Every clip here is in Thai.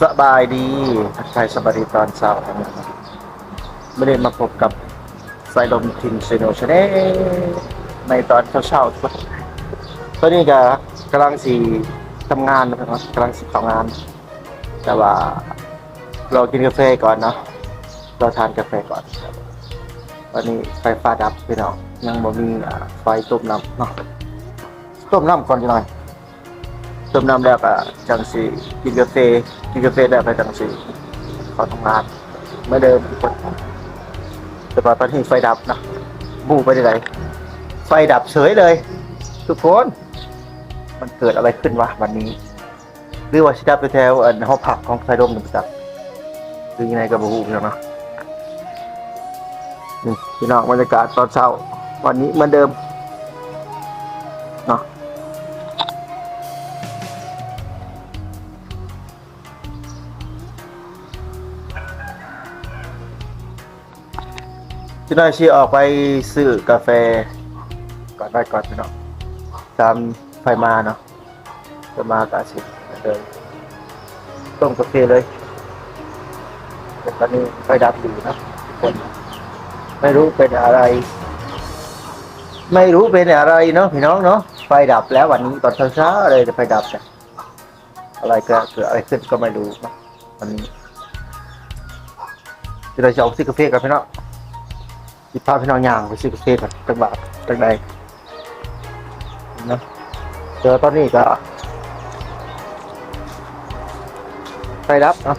สบายดีทักทายสบายดีตอนเช้าครับไม่ได้มาพบกับไซลมทินเซโนชาแนลในตอนเช้าๆตอนนี้ก็กำลังสีทำงานนะครับกำลังสิทำงาน แต่ว่าเรากินกาแฟก่อนเนาะเราทานกาแฟก่อนครับตอนนี้ไฟฟ้าดับพี่น้องยังบ่มีไฟต้มน้ำเนาะต้มน้ำก่อนจะหน่อย ต้มน้ำแล้วก็จังสีกินกาแฟกินกาแฟแล้วไปจังสีเขาทำงานเมื่อเดิมทุกคนแต่ว่าตอนนี้ไฟดับนะบูไปได้ไหนไฟดับเฉยเลย ทุกคน มันเกิดอะไรขึ้นวะวันนี้ หรือว่าชิดับไปแถวอันห้องผักของไฟดมหนึ่งจับหรือยังไงก็บรูพี่น้องเนาะนี่พี่น้องบรรยากาศตอนเช้า วันนี้เหมือนเดิม พี่น้อยชีออกไปซื้อกาแฟก่อนได้ก่อนพี่น้องตามไฟมาเนาะจะมากาสิเดินต้มกาแฟเลยแต่ตอนนี้ไฟดับอยู่นะทุกคนไม่รู้เป็นอะไร ไม่รู้เป็นอะไรเนาะพี่น้องเนาะไฟดับแล้ววันนี้ตอนเช้าๆเลยไฟดับเนี่ยอะไรก็เกิดอะไรขึ้นก็ไม่รู้เนาะวันนี้จะได้จะออกซื้อกาแฟกันพี่น้อง สิพาพี่น้องย่างไปซื้อกาแฟก่อนจังบาทจังใดนะเจอตอนนี้ก็ไฟดับเนาะ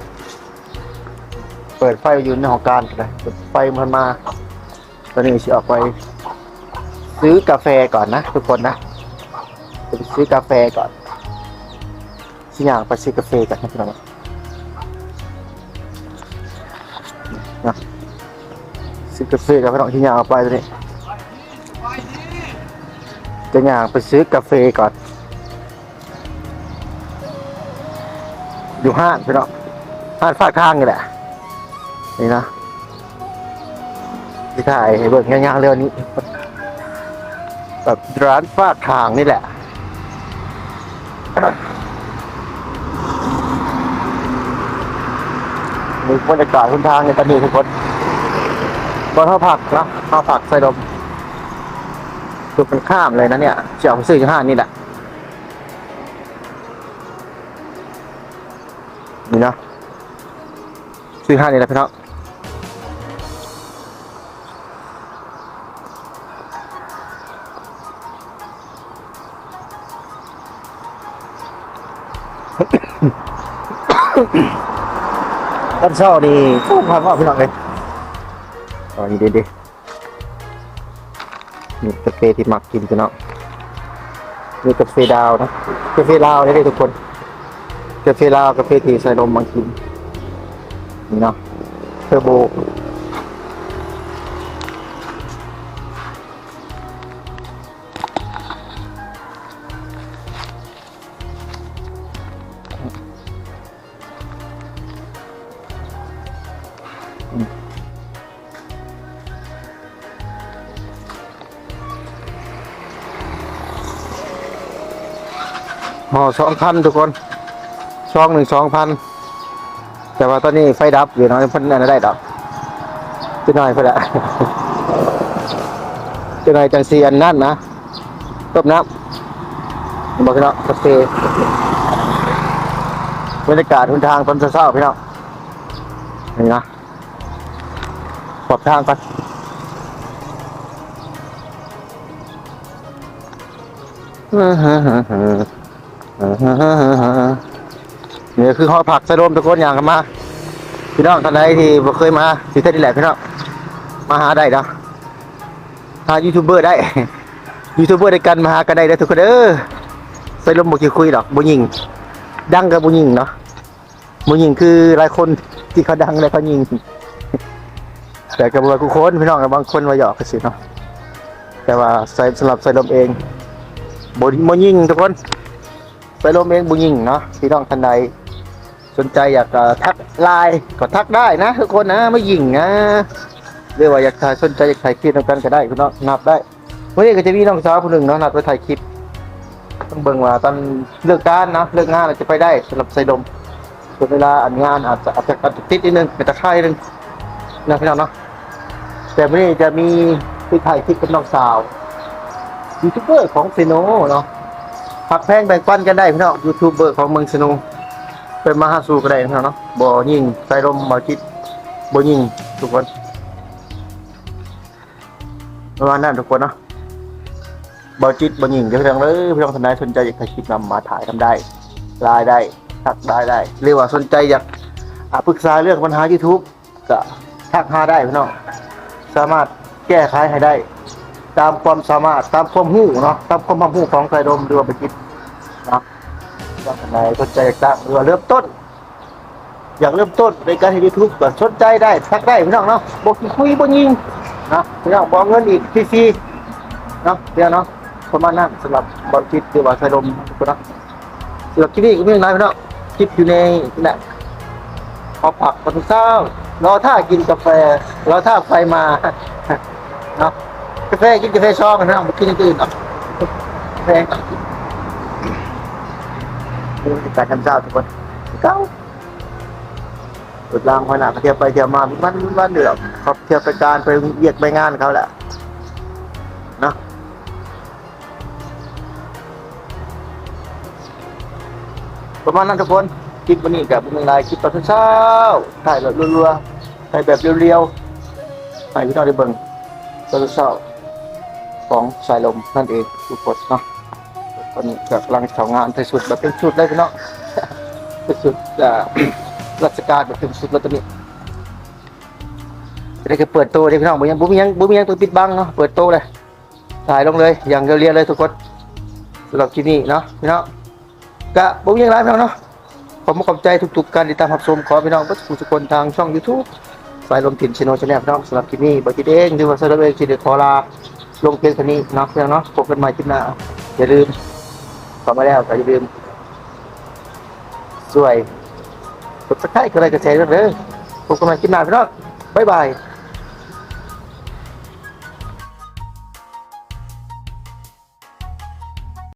เปิดไฟอยู่ในหอการกันเลยเปิดไฟมันมา ตอนนี้สิออกไป ซื้อกาแฟก่อนนะทุกคนนะไปซื้อกาแฟก่อนสิอย่างไปซื้อกาแฟกันนะพี่น้องนะ ซื้อกาแฟกับพี่น้องที่ยางเอาไปตัวนี้จะย่างไปซื้อกาแฟก่อน อยู่ห้างพี่น้องห้างฝากทางนี่แหละ นี่นะที่ถ่ายให้เบิกงานๆเรื่องนี้แบบร้านฝากทางนี่แหละมีบรรยากาศบนทางในตอนนี้ทุกคน บนท่าผักนะท่าผักใส่ลมจุดเป็นข้ามเลยนะเนี่ยเจียวซื้อที่ห้านี่แหละนี่นะซื้อห้านี่แหละพี่น้องต้นเช้านี่ทุกพันว่าพี่น้องเลย อ๋อนี่ดีดีนี่กาแฟที่มักกินกันเนาะนี่กาแฟดาวนะกาแฟลาวนี่เลยทุกคนกาแฟลาวกาแฟที่ใส่นมมังกินนี่เนาะเทอร์โบ ห่อสองพันทุกคนช่องหนึ่งสองพันแต่ว่าตอนนี้ไฟดับอยู่นาะเพิ่นนั่นได้ดอกจะหน่อยเพิ่นละจะหน่อยจังสีอันนั่นนะต้มน้ำบอกพี่น้องกาแฟบรรยากาศทุนทางตอนเช้าๆพี่น้องนี่นะขอบทางก่อน นี่คือหอผักสะดมตะโกนอย่างกันมา พี่น้องท่านใดที่เคยมาสิเท่านี้แหละพี่น้องมาหาได้เนาะหายูทูบเบอร์ได้ยูทูบเบอร์ด้วยกันมาหากันได้เด้ทุกคนเด้อใส่ลมบ่กี่คุยดอกบ่ยิง ดังกับบ่ยิงเนาะบ่ยิงคือหลายคนที่เขาดังแล้วเขายิง แต่กับว่าทุกคนพี่น้องกับบางคนมาหยอกกันสิเนาะแต่ว่าใส่สำหรับใส่ลมเองบ่บ่ยิงทุกคน ไปลมเองบุญยิงเนาะพี่น้องท่านใดสนใจอยากจะทักไลน์ก็ทักได้นะทุกคนนะไม่ยิงนะเรียกว่าอยากถ่ายสนใจอยากถ่ายคลิปนำกันก็ได้พี่น้องนับได้วันนี้ก็จะมีน้องสาวคนหนึ่งเนาะนัดไปถ่ายคลิปต้องเบิ่งว่าตอนเลิกการเนาะเลิกงานเราจะไปได้สำหรับไซดมส่วนเวลาอันงานอาจจะอาจจะอาจจะติดนิดนึงเป็นตะไคร้นึงนะพี่น้องเนาะแต่วันนี้จะมีที่ถ่ายคลิปกับน้องสาวยูทูบเบอร์ของเซโนเนาะ ผักแพงแบ่งปันกันได้พี่น้องยูทูบเบอร์ของเมืองเซโนเป็นมาหาสู่กันได้พี่น้องเนาะบ่ยิงใส่ลมบ่จิตบ่ยิงทุกคนประมาณนั้นทุกคนเนาะบ่จิตบ่ยิงเดี๋ยวพี่น้องเลยพี่น้องท่านใดสนใจอยากถ่ายคลิปนำมาถ่ายทำได้รายได้ทักได้ได้เรียกว่าสนใจอยากปรึกษาเรื่องปัญหา YouTube ก็ทักหาได้พี่น้องสามารถแก้ไขให้ได้ ตามความสามารถตามความหู้เนาะตามความความหู้ของใครดมหรือไปคิดเนะว่าไหนสนใจอยากตั้งหรือเริ่มต้น อยากเริ่มต้นในการทำยูทูบก็สนใจได้ทักได้พี่น้องเนาะบอกคุยบ่ยิงนะพี่น้องบอกเงินอีกฟรีๆเนาะเดี๋ยวเนาะประมาณนั้นสำหรับบอลคิดหรือว่าใครดมทุกคนเนาะสำหรับที่นี่ก็มีอะไรพี่น้องคลิปอยู่ในนี่แหละพอผักตอนเช้ารอท่ากินกาแฟรอท่าไฟมาเนาะ กาแฟกินกาแฟช่องกันนะไม่กินอย่างอื่นหรอกกาแฟการทำเจ้าทุกคนเก้าตุดลางไว้หนักเที่ยวไปเที่ยวมามันมันเดือดเขาเที่ยวไปการไปเยียดไปงานเขาแหละเนาะประมาณนั้นทุกคนคลิปวันนี้กับเป็นไรคลิปตอนเช้าถ่ายแบบรัวๆถ่ายแบบเรียวๆให้พี่น้องได้เบิ่งตอนเช้า ของสายลมนั่นเองทุกคนเนาะตอนนี้กำลังทำงานเป็นสุดแบบเป็นชุดเลยพี่น้องเป็นสุดอ่าราชการแบบเป็นสุดแล้วตอนนี้ได้ก็เปิดโตเลยพี่น้องบุยังบุมียังบุมียังตัวปิดบังเนาะเปิดโตเลยถ่ายลงเลย อย่างเรียวๆเลยทุกคนสำหรับที่นี่เนาะพี่น้องกะบุมียังไรพี่น้องเนาะขอบคุณขอบใจทุกๆการติดตามรับชมขอพี่น้องทุกคนทางช่อง YouTube สายลมถิ่นชิโนชาแนลพี่น้องสำหรับที่นี่บริเองหรือว่าสำหรับเองที่เด็กขอลา ลงเพลงคันนี้เนาะเพื่อนเนาะพบกันใหม่คลิปหน้าอย่าลืมเข้ามาแล้วก็อย่าลืมช่วยกดสักไครต์ก็อะไรก็แชร์ด้วยเด้อพบกันใหม่คลิปหน้าพี่น้องบ๊ายบาย